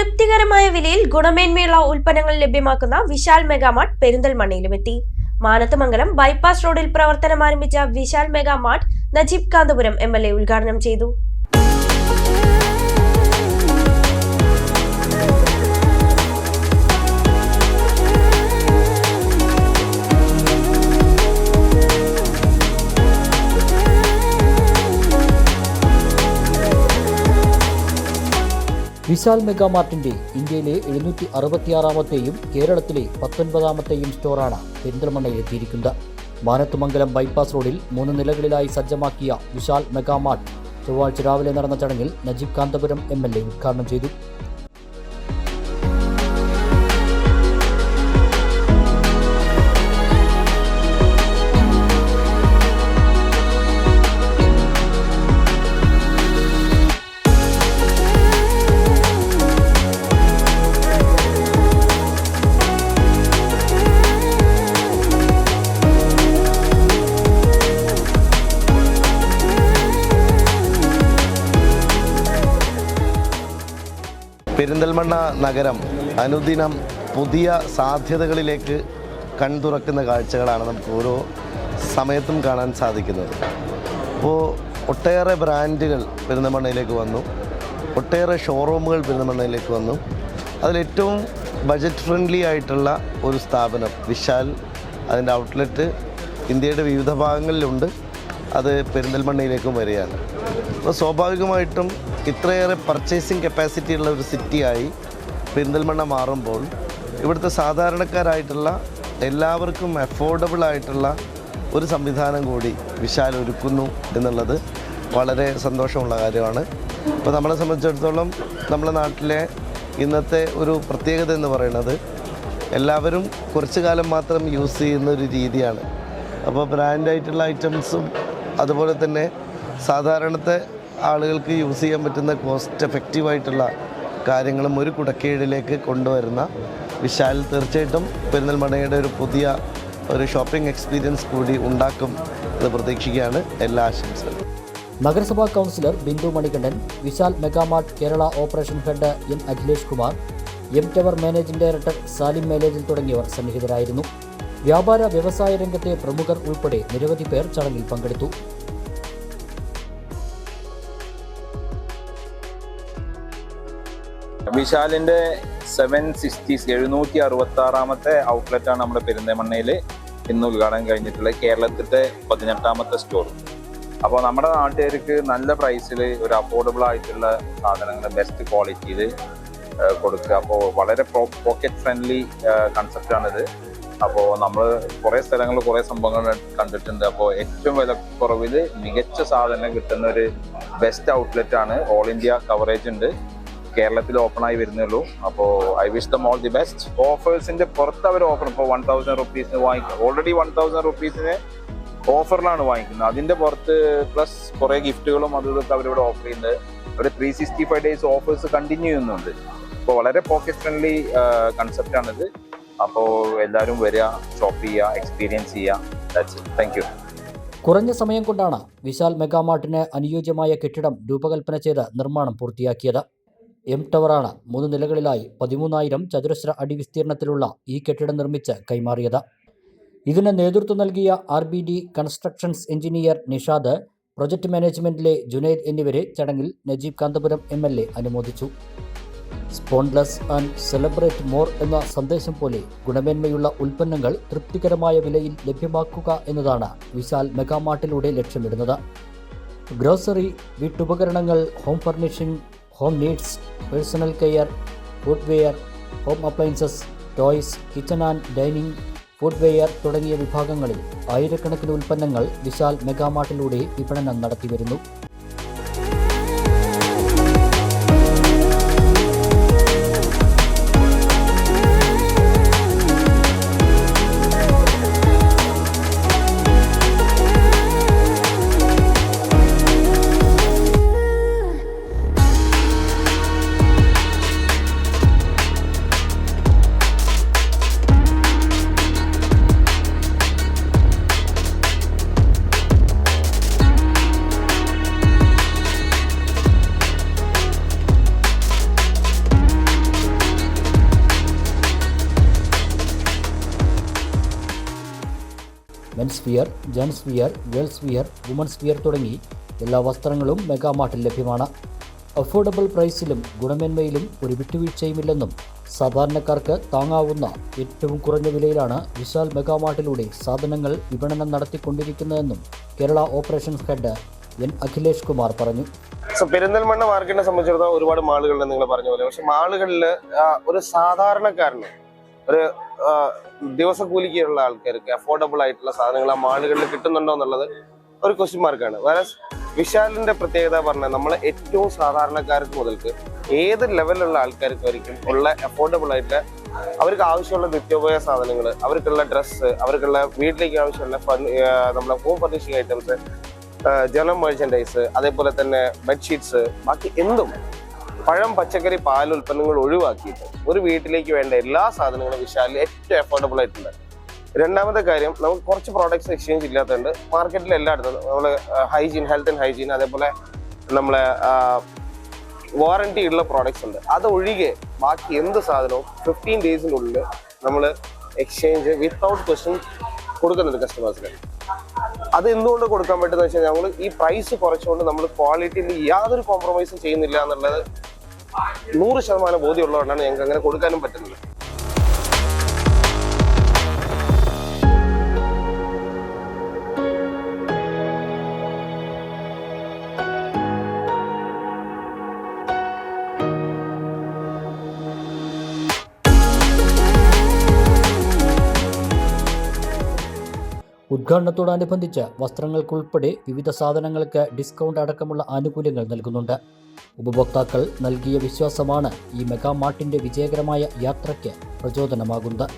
തൃപ്തികരമായ വിലയിൽ ഗുണമേന്മയുള്ള ഉൽപ്പന്നങ്ങൾ ലഭ്യമാക്കുന്ന വിശാൽ മെഗാമാർട്ട് പെരിന്തൽമണ്ണയിലുമെത്തി മാനത്തമംഗലം ബൈപ്പാസ് റോഡിൽ പ്രവർത്തനം ആരംഭിച്ച വിശാൽ മെഗാമാർട്ട് നജീബ് കാന്തപുരം എം ഉദ്ഘാടനം ചെയ്തു. വിശാൽ മെഗാമാർട്ടിന്റെ ഇന്ത്യയിലെ എഴുന്നൂറ്റി അറുപത്തിയാറാമത്തെയും കേരളത്തിലെ പത്തൊൻപതാമത്തെയും സ്റ്റോറാണ് പെരിന്തൽമണ്ണയിലെത്തിയിരിക്കുന്നത് മാനത്തുമംഗലം ബൈപ്പാസ് റോഡിൽ മൂന്ന് നിലകളിലായി സജ്ജമാക്കിയ വിശാൽ മെഗാമാർട്ട് ചൊവ്വാഴ്ച രാവിലെ നടന്ന ചടങ്ങിൽ Najeeb Kanthapuram M L A ഉദ്ഘാടനം ചെയ്തു. പെരിന്തൽമണ്ണ നഗരം അനുദിനം പുതിയ സാധ്യതകളിലേക്ക് കൺതുറക്കുന്ന കാഴ്ചകളാണ് നമുക്ക് ഓരോ സമയത്തും കാണാൻ സാധിക്കുന്നത്. അപ്പോൾ ഒട്ടേറെ ബ്രാൻഡുകൾ പെരിന്തൽമണ്ണയിലേക്ക് വന്നു. ഒട്ടേറെ ഷോറൂമുകൾ പെരിന്തൽമണ്ണയിലേക്ക് വന്നു. അതിലേറ്റവും ബജറ്റ് ഫ്രണ്ട്ലി ആയിട്ടുള്ള ഒരു സ്ഥാപനം വിശാൽ അതിന്റെ ഔട്ട്ലെറ്റ് ഇന്ത്യയുടെ വിവിധ ഭാഗങ്ങളിലുണ്ട്. അത് പെരിന്തൽമണ്ണയിലേക്കും വരികയാണ്. അപ്പോൾ സ്വാഭാവികമായിട്ടും ഇത്രയേറെ പർച്ചേസിങ് കപ്പാസിറ്റി ഉള്ള ഒരു സിറ്റിയായി പെരിന്തൽമണ്ണ മാറുമ്പോൾ ഇവിടുത്തെ സാധാരണക്കാരായിട്ടുള്ള എല്ലാവർക്കും അഫോർഡബിൾ ആയിട്ടുള്ള ഒരു സംവിധാനം കൂടി വിശാൽ ഒരുക്കുന്നു എന്നുള്ളത് വളരെ സന്തോഷമുള്ള കാര്യമാണ്. അപ്പോൾ നമ്മളെ സംബന്ധിച്ചിടത്തോളം നമ്മുടെ നാട്ടിലെ ഇന്നത്തെ ഒരു പ്രത്യേകത എന്ന് പറയുന്നത് എല്ലാവരും കുറച്ച് കാലം മാത്രം യൂസ് ചെയ്യുന്ന ഒരു രീതിയാണ്. അപ്പോൾ ബ്രാൻഡായിട്ടുള്ള ഐറ്റംസും അതുപോലെ തന്നെ സാധാരണത്തെ ആളുകൾക്ക് യൂസ് ചെയ്യാൻ പറ്റുന്ന കോസ്റ്റ് എഫക്റ്റീവായിട്ടുള്ള കാര്യങ്ങളും ഒരു കുടക്കീഴിലേക്ക് കൊണ്ടുവരുന്ന വിശാൽ തീർച്ചയായിട്ടും പെരിന്തൽമണ്ണയുടെ ഒരു പുതിയ ഒരു ഷോപ്പിംഗ് എക്സ്പീരിയൻസ് കൂടി ഉണ്ടാക്കും എന്ന് പ്രതീക്ഷിക്കുകയാണ് എല്ലാ ആശംസകളും. നഗരസഭാ councillor Bindu Manikandan Vishal Mega Mart Kerala operation head M Akhilesh Kumar M tower managing director Salim മേലേജിൽ തുടങ്ങിയവർ സന്നിഹിതരായിരുന്നു. വ്യാപാര വ്യവസായ രംഗത്തെ പ്രമുഖർ ഉൾപ്പെടെ നിരവധി പേർ ചടങ്ങിൽ പങ്കെടുത്തു. വിശാലിന്റെ സെവൻ സിക്സ്റ്റീസ് എഴുന്നൂറ്റി അറുപത്തി ആറാമത്തെ ഔട്ട്ലെറ്റ് ആണ് നമ്മുടെ പെരിന്തമണ്ണയിൽ ഇന്ന് ഉദ്ഘാടനം കഴിഞ്ഞിട്ടുള്ളത്. കേരളത്തിലെ പതിനെട്ടാമത്തെ സ്റ്റോർ അപ്പോൾ നമ്മുടെ നാട്ടുകാർക്ക് നല്ല പ്രൈസിൽ ഒരു അഫോർഡബിൾ ആയിട്ടുള്ള സാധനങ്ങൾ ബെസ്റ്റ് ക്വാളിറ്റിയിൽ കൊടുക്കുക. അപ്പോൾ വളരെ പോക്കറ്റ് ഫ്രണ്ട്ലി കൺസെപ്റ്റാണിത് അപ്പോൾ നമ്മൾ കുറേ സ്ഥലങ്ങളിൽ കുറേ സംഭവങ്ങൾ കണ്ടിട്ടുണ്ട്. അപ്പോൾ ഏറ്റവും വില കുറവിൽ മികച്ച സാധനം കിട്ടുന്ന ഒരു ബെസ്റ്റ് ഔട്ട്ലെറ്റ് ആണ്. ഓൾ ഇന്ത്യ കവറേജ് ഉണ്ട്. കേരളത്തിൽ ഓപ്പൺ ആയി വരുന്നുള്ളൂ അപ്പോൾ I wish them all the best ഓഫേഴ്സിന്റെ പുറത്ത് അവർ ഓഫർ ഇപ്പോൾ വൺ തൗസൻഡ് റുപ്പീസിന് വാങ്ങിക്കും. ഓൾറെഡി വൺ തൗസൻഡ് റുപ്പീസിന് ഓഫറിലാണ് വാങ്ങിക്കുന്നത്. അതിന്റെ പുറത്ത് പ്ലസ് കുറേ ഗിഫ്റ്റുകളും അതും ഇതൊക്കെ അവരിവിടെ ഓഫർ ചെയ്യുന്നത് ഒരു three sixty five days offers continue ചെയ്യുന്നുണ്ട്. അപ്പോൾ വളരെ പോക്കറ്റ് ഫ്രണ്ട്ലി കൺസെപ്റ്റ് ആണിത്. അപ്പോൾ എല്ലാവരും വരിക ഷോപ്പ് ചെയ്യുക എക്സ്പീരിയൻസ് ചെയ്യുക. താങ്ക് യു കുറഞ്ഞ സമയം കൊണ്ടാണ് വിശാൽ മെഗാമാർട്ടിന് അനുയോജ്യമായ കെട്ടിടം രൂപകൽപ്പന ചെയ്ത് നിർമ്മാണം പൂർത്തിയാക്കിയത്. എം ടവറാണ് മൂന്ന് നിലകളിലായി പതിമൂന്നായിരം ചതുരശ്ര അടി വിസ്തീർണത്തിലുള്ള ഈ കെട്ടിടം നിർമ്മിച്ച് കൈമാറിയത്. ഇതിന് നേതൃത്വം നൽകിയ R B D constructions engineer Nishad project മാനേജ്മെന്റിലെ Junaid എന്നിവരെ ചടങ്ങിൽ Najeeb Kanthapuram M L A അനുമോദിച്ചു. സ്പോൺലെസ് ആൻഡ് സെലിബ്രേറ്റ് മോർ എന്ന സന്ദേശം പോലെ ഗുണമേന്മയുള്ള ഉൽപ്പന്നങ്ങൾ തൃപ്തികരമായ വിലയിൽ ലഭ്യമാക്കുക എന്നതാണ് വിശാൽ മെഗാമാർട്ടിലൂടെ ലക്ഷ്യമിടുന്നത്. Grocery വീട്ടുപകരണങ്ങൾ home furnishing home needs personal care footwear home appliances toys kitchen and dining footwear തുടങ്ങിയ വിഭാഗങ്ങളിൽ ആയിരക്കണക്കിന് ഉൽപ്പന്നങ്ങൾ വിശാൽ മെഗാമാർട്ടിലൂടെ വിപണനം നടത്തിവരുന്നു. Men's wear gents wear girls wear women's wear തുടങ്ങി എല്ലാ വസ്ത്രങ്ങളും മെഗാമാർട്ടിൽ ലഭ്യമാണ്. അഫോർഡബിൾ പ്രൈസിലും ഗുണമേന്മയിലും ഒരു വിട്ടുവീഴ്ചയുമില്ലെന്നും സാധാരണക്കാർക്ക് താങ്ങാവുന്ന ഏറ്റവും കുറഞ്ഞ വിലയിലാണ് വിശാൽ മെഗാമാർട്ടിലൂടെ സാധനങ്ങൾ വിപണനം നടത്തിക്കൊണ്ടിരിക്കുന്നതെന്നും Kerala operations head N Akhilesh Kumar പറഞ്ഞു. പെരിന്തൽമണ്ണ മാർക്കറ്റിനെ സംബന്ധിച്ചിടത്തോളം ഒരുപാട് മാളുകളുണ്ട് നിങ്ങൾ പറഞ്ഞ പോലെ. പക്ഷെ മാളുകളിൽ ഒരു സാധാരണക്കാരന് ഒരു ദിവസക്കൂലിക്കുള്ള ആൾക്കാർക്ക് അഫോർഡബിൾ ആയിട്ടുള്ള സാധനങ്ങൾ ആ മാളുകളിൽ കിട്ടുന്നുണ്ടോ എന്നുള്ളത് ഒരു ക്വസ്റ്റ്യൻ മാർക്കാണ് വേറെ വിശാലിന്റെ പ്രത്യേകത പറഞ്ഞാൽ നമ്മൾ ഏറ്റവും സാധാരണക്കാർക്ക് മുതൽക്ക് ഏത് ലെവലിലുള്ള ആൾക്കാർക്ക് വരയ്ക്കും ഉള്ള അഫോർഡബിൾ ആയിട്ട് അവർക്ക് ആവശ്യമുള്ള നിത്യോപയോഗ സാധനങ്ങൾ അവർക്കുള്ള ഡ്രസ്സ് അവർക്കുള്ള വീട്ടിലേക്ക് ആവശ്യമുള്ള നമ്മുടെ home furnishing items general merchandise അതേപോലെ തന്നെ ബെഡ്ഷീറ്റ്സ് ബാക്കി എന്തും പഴം പച്ചക്കറി പാൽ ഉൽപ്പന്നങ്ങൾ ഒഴിവാക്കിയിട്ട് ഒരു വീട്ടിലേക്ക് വേണ്ട എല്ലാ സാധനങ്ങളും വിശാലിൽ ഏറ്റവും അഫോർഡബിൾ ആയിട്ടുണ്ട് രണ്ടാമത്തെ കാര്യം നമുക്ക് കുറച്ച് പ്രോഡക്ട്സ് എക്സ്ചേഞ്ച് ഇല്ലാത്തതുണ്ട്. മാർക്കറ്റിൽ എല്ലായിടത്തും നമ്മൾ ഹൈജീൻ ഹെൽത്ത് ആൻഡ് ഹൈജീൻ അതേപോലെ നമ്മളെ വാറണ്ടി ഉള്ള പ്രോഡക്ട്സ് ഉണ്ട്. അതൊഴികെ ബാക്കി എന്ത് സാധനവും ഫിഫ്റ്റീൻ ഡേയ്സിനുള്ളിൽ നമ്മൾ എക്സ്ചേഞ്ച് വിത്തൗട്ട് ക്വസ്റ്റ്യൻ കൊടുക്കുന്നുണ്ട് കസ്റ്റമേഴ്സിന് അത് എന്തുകൊണ്ട് കൊടുക്കാൻ പറ്റുന്ന വെച്ചാൽ ഞങ്ങൾ ഈ പ്രൈസ് കുറച്ചുകൊണ്ട് നമ്മൾ ക്വാളിറ്റിയിൽ യാതൊരു കോംപ്രമൈസും ചെയ്യുന്നില്ല എന്നുള്ളത് നൂറ് ശതമാനം ബോധ്യമുള്ളതുകൊണ്ടാണ് ഞങ്ങൾക്ക് അങ്ങനെ കൊടുക്കാനും പറ്റുന്നത്. ഉദ്ഘാടനത്തോടനുബന്ധിച്ച് വസ്ത്രങ്ങൾക്കുൾപ്പെടെ വിവിധ സാധനങ്ങൾക്ക് ഡിസ്കൗണ്ട് അടക്കമുള്ള ആനുകൂല്യങ്ങൾ നൽകുന്നുണ്ട്. ഉപഭോക്താക്കൾ നൽകിയ വിശ്വാസമാണ് ഈ മെഗാമാർട്ടിന്റെ വിജയകരമായ യാത്രയ്ക്ക് പ്രചോദനമാകുന്നത്.